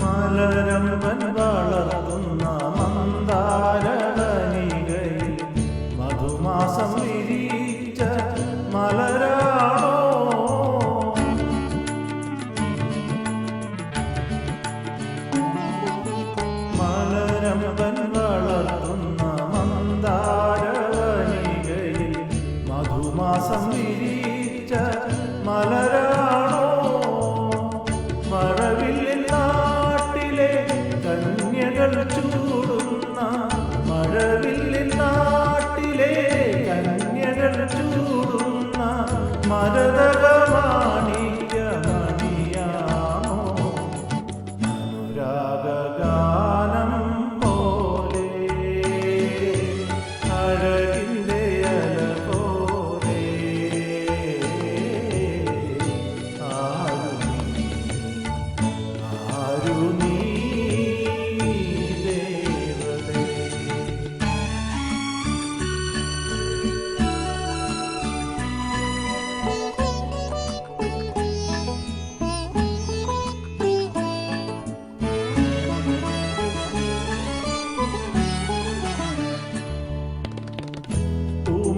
മലരമ്പൻ മാസം വിരിച്ച മലരാണോ? മഴവില്ലിൽ നാട്ടിലെ കന്യകൾ ചൂടുന്ന മഴവില്ലിൽ നാട്ടിലെ കന്യകൾ ചൂടുന്ന മലര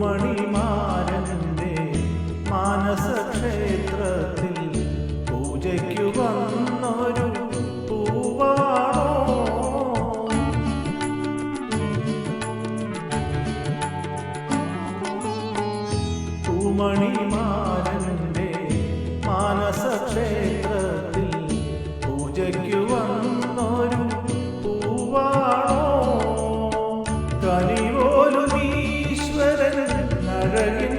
മണിമാരന്റെ മാനസക്ഷേത്രത്തിൽ പൂജയ്ക്കു വന്നൊരു പൂവാണോ പൂമണിമാരൻ Lord.